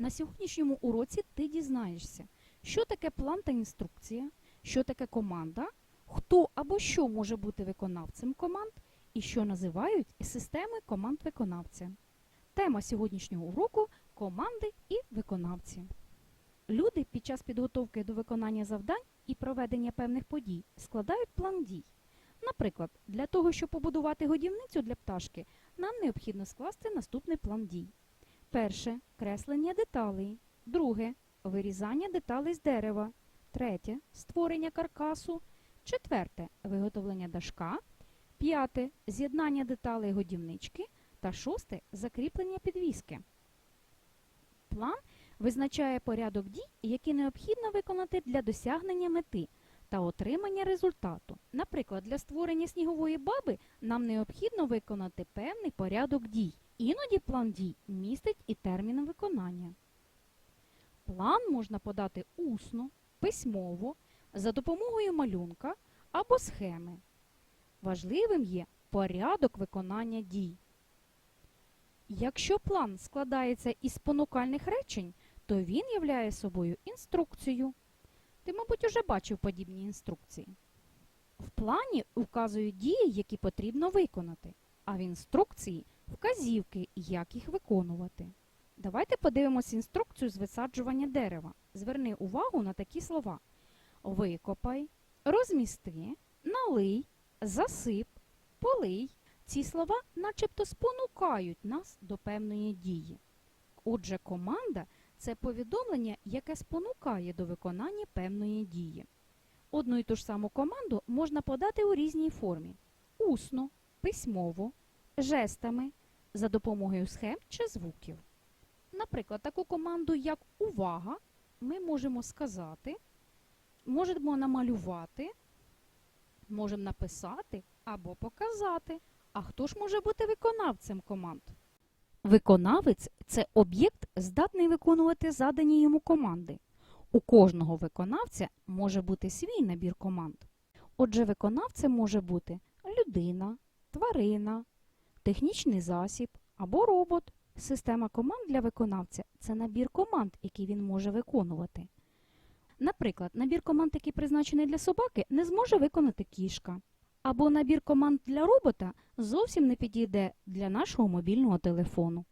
На сьогоднішньому уроці ти дізнаєшся, що таке план та інструкція, що таке команда, хто або що може бути виконавцем команд і що називають системи команд виконавця. Тема сьогоднішнього уроку команди і виконавці. Люди під час підготовки до виконання завдань і проведення певних подій складають план дій. Наприклад, для того, щоб побудувати годівницю для пташки, нам необхідно скласти наступний план дій. Перше креслення деталей. Друге вирізання деталей з дерева. Третє створення каркасу. Четверте виготовлення дашка. П'яте з'єднання деталей годівнички. Та шосте закріплення підвіски. План визначає порядок дій, які необхідно виконати для досягнення мети та отримання результату. Наприклад, для створення снігової баби нам необхідно виконати певний порядок дій. Іноді план дій містить і термін виконання. План можна подати усно, письмово, за допомогою малюнка або схеми. Важливим є порядок виконання дій. Якщо план складається із спонукальних речень, то він являє собою інструкцію. Ти, мабуть, уже бачив подібні інструкції. В плані вказують дії, які потрібно виконати, а в інструкції вказівки, як їх виконувати. Давайте подивимось інструкцію з висаджування дерева. Зверни увагу на такі слова: викопай, розмісти, налий, засип, полий. Ці слова начебто спонукають нас до певної дії. Отже, команда це повідомлення, яке спонукає до виконання певної дії. Одну і ту ж саму команду можна подати у різній формі: усно, письмово, жестами, за допомогою схем чи звуків. Наприклад, таку команду, як увага, ми можемо сказати, можемо намалювати, можемо написати або показати. А хто ж може бути виконавцем команд? Виконавець це об'єкт, здатний виконувати задані йому команди. У кожного виконавця може бути свій набір команд. Отже, виконавцем може бути людина, тварина, технічний засіб або робот. Система команд для виконавця це набір команд, які він може виконувати. Наприклад, набір команд, який призначений для собаки, не зможе виконати кішка. Або набір команд для робота зовсім не підійде для нашого мобільного телефону.